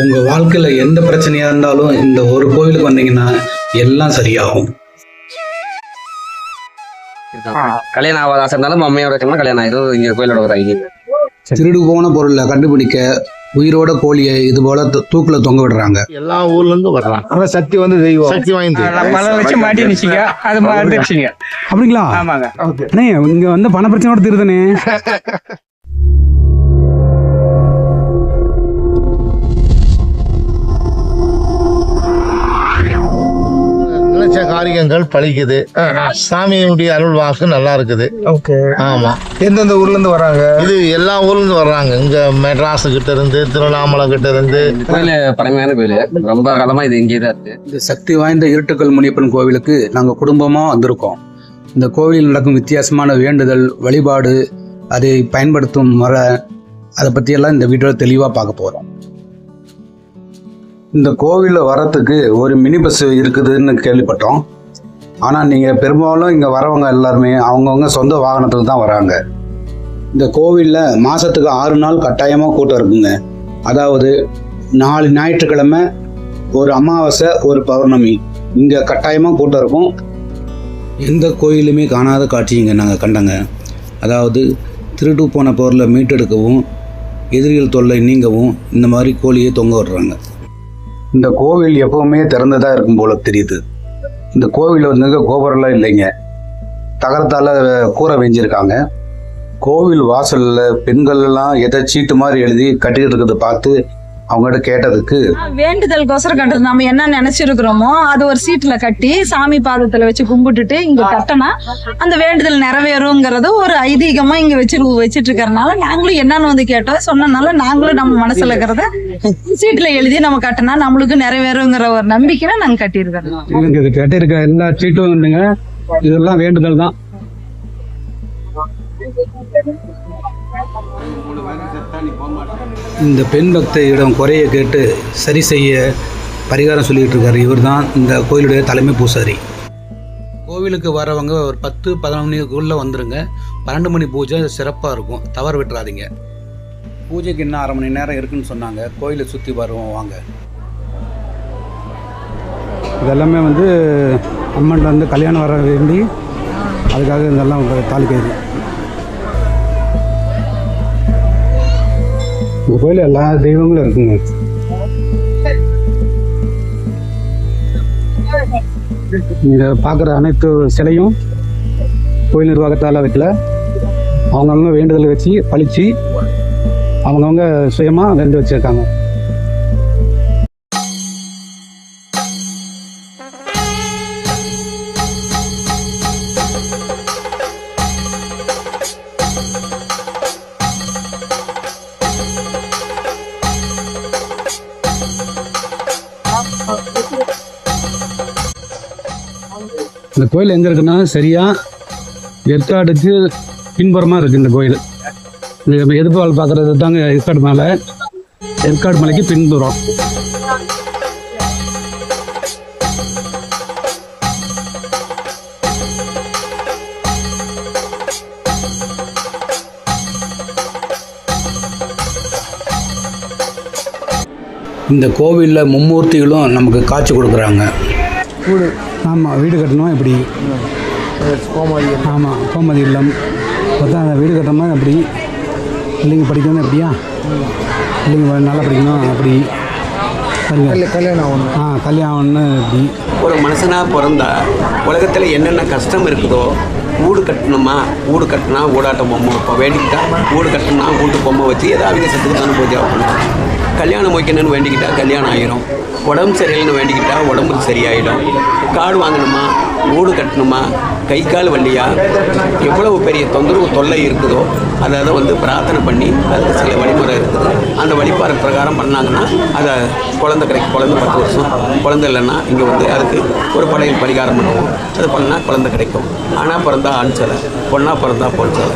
உங்கள் வாழ்க்கையில் எந்த பிரச்சனையாக இருந்தாலும் இந்த ஒரு கோவிலுக்கு வந்தீங்கன்னா எல்லாம் சரியாகும். கல்யாணம் ஆகாத ஆசை இருந்தாலும் அம்மையோட கல்யாணம் ஆயிடும் இங்க கோயிலோட ஒரு ஐடியா திருடு போன பொருளை கண்டுபிடிக்க உயிரோட கோழியை இது போல தூக்குல தொங்க விடுறாங்க. எல்லா ஊர்ல இருந்து வர்றாங்க. ஆனா சக்தி வந்து தெய்வம். சக்தி வாய்ந்தது பல லட்சம் மாட்டிருச்சுங்க அது மாட்டிருச்சுங்க அப்படிங்களா? ஆமாங்க. அண்ணே இங்க வந்து பண பிரச்சனையோட தீருதுனே நினைச்ச காரியங்கள் பழிக்குது. சாமியினுடைய அருள் வாக்கு நல்லா இருக்குது. ஓகே. ஆமா. எந்தெந்த ஊர்ல இருந்து வராங்க? இது எல்லா ஊர்ல இருந்து வர்றாங்க. இங்க மெட்ராஸ் கிட்ட இருந்து திருவண்ணாமலை கிட்ட இருந்து. கோயில் பழமையான கோயில். ரொம்ப காலமா இது இங்கே தான் இருக்கு. இந்த சக்தி வாய்ந்த இருட்டுக்கல் முனியப்பன் கோவிலுக்கு நாங்கள் குடும்பமாக வந்திருக்கோம். இந்த கோவிலில் நடக்கும் வித்தியாசமான வேண்டுதல் வழிபாடு அதை பயன்படுத்தும் முறை அதை பற்றியெல்லாம் இந்த வீடியோவில் தெளிவாக பார்க்க போகிறோம் இந்த கோவிலில் வரத்துக்கு ஒரு மினி பஸ் இருக்குதுன்னு கேள்விப்பட்டோம். ஆனால் நீங்கள் பெரும்பாலும் இங்கே வரவங்க எல்லாருமே அவங்கவுங்க சொந்த வாகனத்தில் தான் வராங்க. இந்த கோவிலில் மாதத்துக்கு ஆறு நாள் கட்டாயமாக கூட்டம் இருக்குங்க. அதாவது நாலு ஞாயிற்றுக்கிழமை ஒரு அமாவாசை ஒரு பௌர்ணமி. இங்கே கட்டாயமாக கூட்டம் இருக்கும். எந்த கோயிலுமே காணாத காட்சி இங்கே நாங்கள் கண்டங்க. அதாவது திருட்டு போன பொருளை மீட்டெடுக்கவும் எதிரிகள் தொல்லை நீங்கவும் இந்த மாதிரி கோழியை தொங்க விடுறாங்க. இந்த கோவில் எப்பவுமே திறந்ததாக இருக்கும் போல தெரியுது. இந்த கோவில் வந்து கோபுரம்லாம் இல்லைங்க. தகரத்தால் கூரை வெஞ்சிருக்காங்க. கோவில் வாசலில் பெண்கள் எல்லாம் எதை சீட்டு மாதிரி எழுதி கட்டிக்கிட்டு இருக்கிறத பார்த்து அவங்ககிட்ட கேட்டதுக்கு வேண்டுதலுக்கோசரம் கட்டுறது. நம்ம என்ன நினைச்சிருக்கிறோமோ அது ஒரு சீட்டுல கட்டி சாமி பாதத்துல வச்சு கும்பிட்டுட்டு இங்க கட்டினா அந்த வேண்டுதல் நிறைவேறுங்கிறது ஒரு ஐதீகமா இங்க வச்சு வச்சிட்டு இருக்கறனால நாங்களும் என்னன்னு வந்து கேட்டோம். சொன்னனால நாங்களும் நம்ம மனசுல இருக்கிறத சீட்டுல எழுதி நம்ம கட்டினா நம்மளுக்கு நிறைவேறுங்கிற ஒரு நம்பிக்கையில நாங்க கட்டியிருக்கிறோம். இது கட்டி இருக்க எல்லா சீட்டும் இதெல்லாம் வேண்டுதல் தான். இந்த பெண் பக்தையிடம் குறைய கேட்டு சரி செய்ய பரிகாரம் சொல்லிட்டு இருக்காரு இவர் தான் இந்த கோயிலுடைய தலைமை பூசாரி. கோவிலுக்கு வரவங்க ஒரு பத்து பதினொன்று மணிக்குள்ளே வந்துருங்க. பன்னெண்டு மணி பூஜை சிறப்பாக இருக்கும். தவறு விட்டுறாதீங்க. பூஜைக்கு இன்னும் அரை மணி நேரம் இருக்குன்னு சொன்னாங்க. கோயிலை சுற்றி வருவோம் வாங்க. இதெல்லாமே வந்து அம்மன்ட்ட வந்து கல்யாணம் வர வேண்டி அதுக்காக இதெல்லாம் தாலி கயிறு இந்த கோயில் எல்லா தெய்வங்களும் இருக்குங்க. இங்கே பார்க்குற அனைத்து சிலையும் கோயில் நிர்வாகத்தால் வைக்கல. அவங்கவுங்க வேண்டுதல் வச்சு பழிச்சு அவங்கவுங்க சுயமாக வெந்து வச்சுருக்காங்க. இந்த கோயில் எங்கே இருக்குன்னா சரியாக ஏற்காடுக்கு பின்புறமாக இருக்குது இந்த கோயில். இது எதிர்பால் பார்க்குறது தாங்க ஏற்காடு மலை. ஏற்காடு மலைக்கு பின்புறம். இந்த கோவிலில் மும்மூர்த்திகளும் நமக்கு காட்சி கொடுக்குறாங்க. ஆமாம் வீடு கட்டணும் இப்படி ஆமாம் கோமதி இல்லம். பார்த்தா அந்த வீடு கட்டணும்னா அப்படி. பிள்ளைங்க படிக்கணும் எப்படியா? பிள்ளைங்க நல்லா படிக்கணும் அப்படி? பாருங்க. கல்யாணம் ஒண்ணு ஆ கல்யாணம்னு இப்படி ஒரு மனுஷனா பிறந்தா உலகத்துல என்னென்ன கஷ்டம் இருக்குதோ வீடு கட்டணுமா? வீடு கட்டினா ஊடாட்ட பொம்மை வைப்போம். வேண்டிக்கிட்டா வீடு கட்டணும்னா வீட்டு பொம்மை வச்சு ஏதாவது சத்துக்கு தானே பூஜை பண்ணுவோம் கல்யாணம் வைக்கணும்னு வேண்டிக்கிட்டா கல்யாணம் ஆகிரும் உடம்பு சரியில்லைன்னு வேண்டிக்கிட்டா உடம்பு சரியாயிடும். காடு வாங்கணுமா? வீடு கட்டணுமா? கை கால் வழியா எவ்வளவு பெரிய தொந்தரவு தொல்லை இருக்குதோ அதை அதை வந்து பிரார்த்தனை பண்ணி அதுக்கு சில வழிமுறை இருக்குது. அந்த வழிபாடு பிரகாரம் பண்ணாங்கன்னா அதை குழந்தை கிடைக்கும் குழந்தை பத்து வருஷம். குழந்தை இல்லைன்னா இங்கே வந்து அதுக்கு ஒரு படையில் பரிகாரம் பண்ணுவோம். அது பண்ணால் குழந்தை கிடைக்கும். ஆனால் பிறந்தா ஆண் சிலை பொண்ணாக பிறந்தா பொன் சிலை.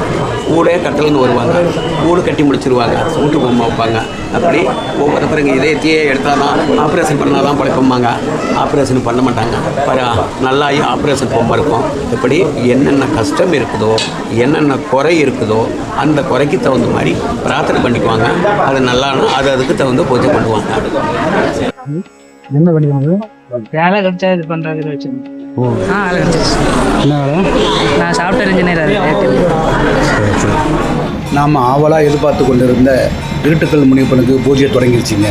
ஊடே கட்டலன்னு வருவாங்க. கூடு கட்டி முடிச்சிருவாங்க. வீட்டு பொம்மை வைப்பாங்க. அப்படி ஒவ்வொரு பிறகு இதயத்தையே எடுத்தால் தான் ஆப்ரேஷன் பண்ணால் தான் பழைப்பம்பாங்க ஆப்ரேஷன் பண்ண மாட்டாங்க. பாரு நல்லா ஆப்ரேஷன் பொம்மை இருக்கும். இப்படி என்னென்ன கஷ்டம் இருக்குதோ என்னென்ன குறை இருக்குதோ அந்த குறைக்கு தகுந்த மாதிரி பிரார்த்தனை பண்ணிக்குவாங்க. அது நல்லானா அது அதுக்கு தகுந்த பூஜை பண்ணுவாங்க. என்ன பண்ணுவாங்க வேலை கிடைச்சா இது பண்றது வச்சிருந்தேன் ஓ. ஆ வேலை கிடைச்சிருச்சு. என்ன வேலை? நான் சாஃப்ட்வேர் இன்ஜினியர் நாம் ஆவலாக எதிர்பார்த்து கொண்டிருந்த இருட்டுக்கல் முனியப்பனுக்கு பூஜை தொடங்கிருச்சுங்க.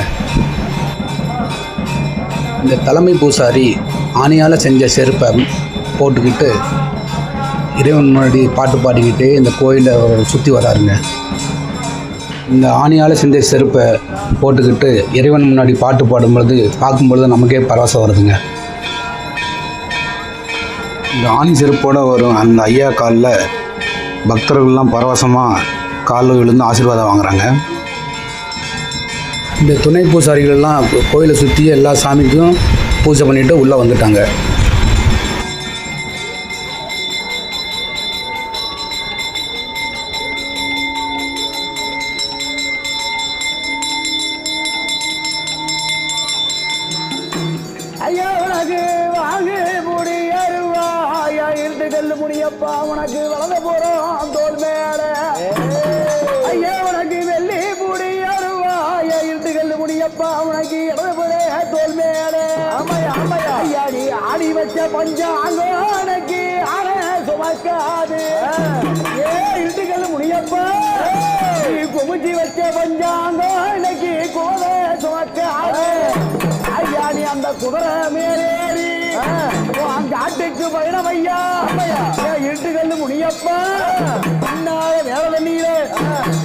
இந்த தலைமை பூசாரி ஆணியால் செஞ்ச செருப்பை போட்டுக்கிட்டு இறைவன் முன்னாடி பாட்டு பாடிக்கிட்டு இந்த கோயிலை சுற்றி வராருங்க. இந்த ஆணியால் செஞ்ச செருப்பை போட்டுக்கிட்டு இறைவன் முன்னாடி பாட்டு பாடும்பொழுது பார்க்கும்பொழுது நமக்கே பரவசம் வருதுங்க. இந்த ஆணி செருப்போடு வரும் அந்த ஐயா காலில் பக்தர்கள்லாம் பரவசமாக காலில் விழுந்து ஆசீர்வாதம் வாங்குறாங்க. இந்த துணை பூசாரிகள்லாம் கோயிலை சுற்றி எல்லா சாமிக்கும் பூஜை பண்ணிட்டு உள்ளே வந்துட்டாங்க. வச்ச பஞ்சாங்கோ உனக்கு ஆன சுமக்காது ஏ முடியப்பா நீ குமிச்சி வச்ச பஞ்சாங்கோ இன்னைக்கு கோத சுமக்காது ஐயா நீ அந்த குதிரை மேலேறி அந்த ஆட்டுக்கு பயணம் ஐயா. இட்டுக்கல்லு முனியப்பா. அண்ணாய வேற தண்ணீரே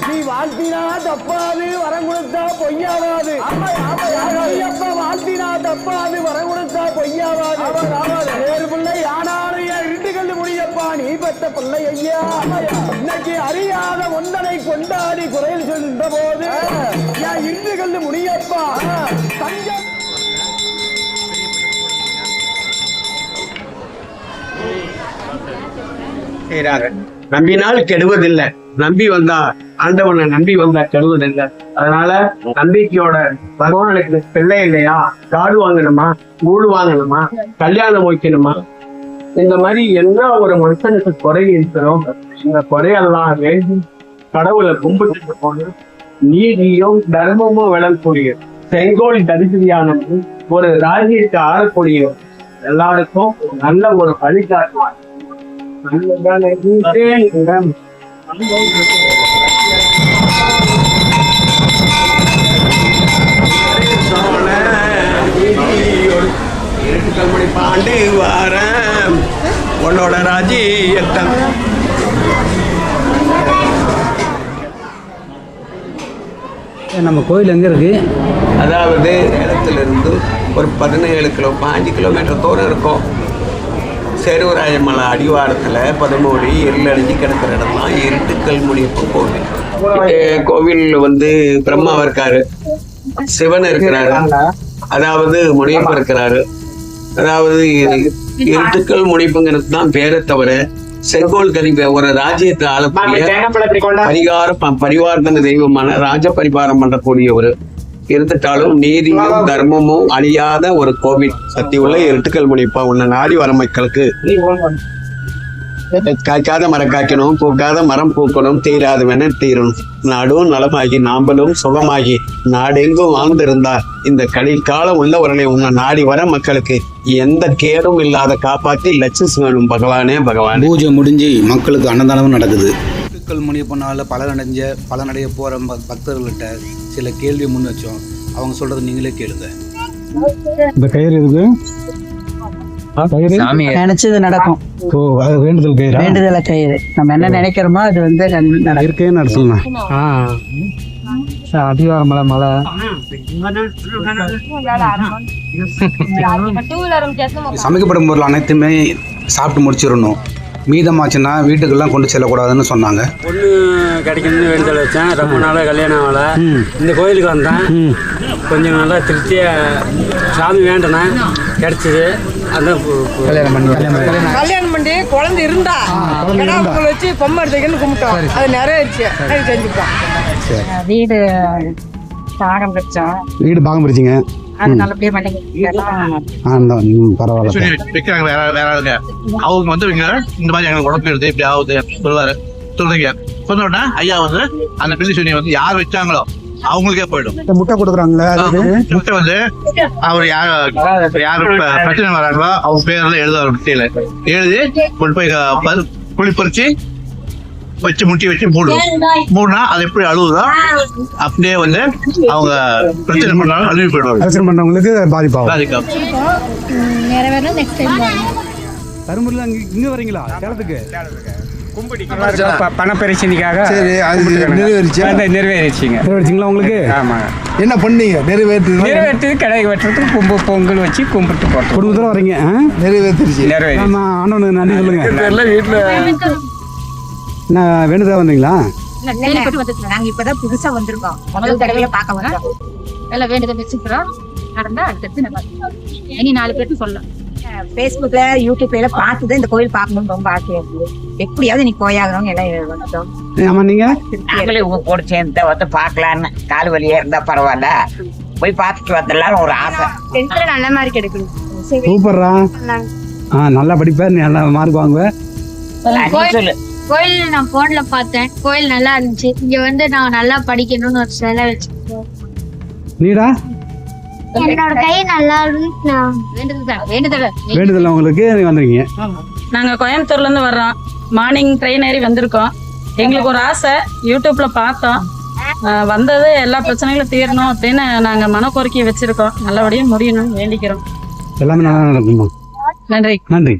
நீ வாழ்த்தினா தப்பாது வரம் கொடுத்தா பொய்யாவாது வாழ்த்தினா தப்பாது வரம் கொடுத்தா பொய்யாவாது. வேறு பிள்ளை ஆனாலும் என் இட்டுக்கல்லு முனியப்பா நீ பெற்ற பிள்ளை ஐயா. இன்னைக்கு அறியாத ஒன்றனை கொண்டாடி குறையில் சொல்கின்ற போது என் இட்டுக்கல்லு முனியப்பா தஞ்சம். செய்கிறாங்க நம்பினால் கெடுவதில்லை. நம்பி வந்தா ஆண்டவனை நம்பி வந்தா கெடுவதில்லை. அதனால நம்பிக்கையோட பகவானுக்கு பிள்ளை இல்லையா? காடு வாங்கணுமா? கூடு வாங்கணுமா? கல்யாணம் வைக்கணுமா? இந்த மாதிரி என்ன ஒரு மனுஷனுக்கு குறை இருக்கிறோம்? இந்த குறையெல்லாம் வேண்டி கடவுளை கும்பிட்டு போது நீதியும் தர்மமும் விளங்கக்கூடிய செங்கோல் தரிசனியானது ஒரு ராஜ்யத்தை ஆளக்கூடிய எல்லாருக்கும் நல்ல ஒரு வழிகாட்டுவார் இருட்டுக்கல்மணி பாண்டு வாரம். உன்னோட ராஜ்யத்தம். நம்ம கோயில் எங்கே இருக்குது அதாவது சேலத்திலிருந்து ஒரு பதினேழு கிலோ பாஞ்சு கிலோமீட்டர் தூரம் இருக்கும். சேருவராய மலை அடிவாரத்தில் பதமூடி இருளடைஞ்சு கிடக்கிற இடம் தான் இருட்டுக்கல் முடியப்ப கோவில். கோவில் வந்து பிரம்மா இருக்காரு. சிவன் இருக்கிறாரு. அதாவது முனியப்ப இருக்கிறாரு. அதாவது இருட்டுக்கல் முனிப்புங்கிறது தான் பேரை தவிர செங்கோல் கரிப ஒரு ராஜ்யத்தை ஆளக்கூடிய பரிகார பரிவார்த்தன தெய்வமான ராஜ பரிபாரம் பண்ணக்கூடியவர் இருந்துட்டாலும் நீதியும் தர்மமும் அழியாத ஒரு கோவில் சக்தி உள்ள இருட்டுக்கல் முனிப்பா உன்னை நாடி வர மக்களுக்கு காய்க்காத மரம் காய்க்கணும் பூக்காத மரம் பூக்கணும் தீராதவன தீரணும். நாடும் நலமாகி நாம்பலும் சுகமாகி நாடெங்கும் வாழ்ந்திருந்தா இந்த கலிக்காலம் உள்ளவர்களை உன்னை நாடி வர மக்களுக்கு எந்த கேடும் இல்லாத காப்பாத்தி லட்சம் வேணும் பகவானே பகவானே. பூஜை முடிஞ்சு மக்களுக்கு அன்னதானமும் நடக்குது. இருட்டுக்கல் முனியப்பனால் பலனடைஞ்ச பலனடைய போகிற பக்தர்கள்ட்ட சில கேள்வி முன் வச்சோம். அவங்க சொல்கிறது நீங்களே கேளுங்க. இந்த கயிறு சாமி நினைச்சது நடக்கும். ஓ அது வேண்டுதல் கயிறா வேண்டுதல கயிறு நம்ம என்ன நினைக்கிறோமோ அது வந்து நடக்கும். இருக்கே நடத்தலாம் ஆ. அடிவார மலை மலை. சமைக்கப்படும் பொருள் அனைத்துமே சாப்பிட்டு முடிச்சிடணும். மீதமாச்சுன்னா வீட்டுக்கெல்லாம் கொண்டு செல்லக்கூடாதுன்னு சொன்னாங்க. பொண்ணு கிடைக்கணும்னு வேண்டுதல் வச்சேன். ரொம்ப நாளாக கல்யாணம் ஆகலை. இந்த கோயிலுக்கு வந்தேன். கொஞ்சம் நல்லா திருப்தியாக சாமி வேண்டினேன். கிடச்சிது. கல்யாணம் பண்ணி கல்யாணம் பண்ணி குழந்தை இருந்தா குழந்தை கிடா இருந்தா. பொங்கல் வச்சு பொம்மை எடுத்துக்கன்னு கும்பிட்டோம். அது நிறைவேறிச்சு அது செஞ்சுப்போம் வீடு தாகம் வச்சோம். வீடு பாகம் பரவாயில்ல. ஆளுங்க. அவங்க வந்து இந்த மாதிரி எங்களுக்கு உடம்பு எடுத்து இப்படி ஆகுது சொல்லுவாரு. சொல்றீங்க. சொன்ன உடனே ஐயா வந்து அந்த பிள்ளை சொல்லி வந்து யார் வச்சாங்களோ அவங்களுக்கே போயிடும். இந்த முட்டை கொடுக்குறாங்களே அது முட்டை வந்து அவர் யார் யார் பிரச்சனை வராங்களோ அவங்க பேர்ல எழுதுவார் முட்டையில. எழுதி கொண்டு போய் குழி பறிச்சு வச்சு முட்டி வச்சு மூடும் மூடுனா அது எப்படி அழுகுதோ அப்படியே வந்து அவங்க பிரச்சனை பண்ணாலும் அழுவி போயிடுவாங்க. அரசியல் பண்றவங்களுக்கு பாதிப்பாகும். டைம் தருமபுரியில் அங்கே இங்கே வரீங்களா? சேலத்துக்கு? பணப்பரிசீலிக்காக சரி அது நிறைவேறிச்சு? நிறைவேறிச்சுங்க. நிறைவேறிச்சிங்களா உங்களுக்கு? ஆமாங்க. என்ன பண்ணீங்க? நிறைவேற்று நிறைவேற்றது கடை வெட்டுறதுக்கு கும்பு பொங்கல் வச்சு கும்பிட்டு போட்டோம் குடும்பத்தில் வரீங்க? நிறைவேற்றிருச்சு நிறைவேறி ஆமா ஆண்டவனுக்கு நன்றி சொல்லுங்க. வீட்டில் என்ன வேணுதா வந்தீங்களா? நாங்க இப்பதான் புதுசா வந்திருக்கோம். முதல் தடவையா பார்க்க வந்தோம். எல்லாம் வேண்டுதல் வச்சுக்கிறோம் நடந்தா அடுத்தடுத்து நம்ம இனி நாலு பேருக்கு சொல்லலாம். ஃபேஸ்புக்ல யூடியூப்ல பார்த்துதான் இந்த கோயில் பார்க்கணும்னு ரொம்ப ஆசையா இருக்கு. எப்படியாவது நீ கோயாகணும் எல்லாம் வந்துட்டோம் ஆமா நீங்க? நாங்களே உங்க கூட சேர்ந்து வந்து பார்க்கலான்னு. கால் வலியா இருந்தா பரவாயில்ல. போய் பார்த்துட்டு வந்துடலாம்னு ஒரு ஆசை. டென்த்ல நல்ல மார்க் எடுக்கணும் சூப்பர்ரா. ஆ நல்லா படிப்பேன் நல்லா மார்க் வாங்குவேன் சொல்லு. கோயில் நான் போன்ல பார்த்தேன். கோயில் நல்லா இருந்துச்சு. இங்க வந்து நான் நல்லா படிக்கணும்னு ஒரு சிலை வச்சிருக்கேன் நீடா? என்னோட கை நல்லா வேண்டுதல் வேண்டுதல். வேண்டுதல் உங்களுக்கு வந்திருக்கீங்க. நாங்க கோயம்புத்தூர்ல இருந்து வர்றோம். மார்னிங் ட்ரெயின் ஏறி வந்திருக்கோம். எங்களுக்கு ஒரு ஆசை யூடியூப்ல பார்த்தோம். வந்தது எல்லா பிரச்சனைகளும் தீரணும் அப்படின்னு நாங்க மனக்கோரிக்கை வச்சிருக்கோம். நல்லபடியா முடியணும்னு வேண்டிக்கிறோம். எல்லாமே நல்லா நடக்குமா? நன்றி. நன்றி.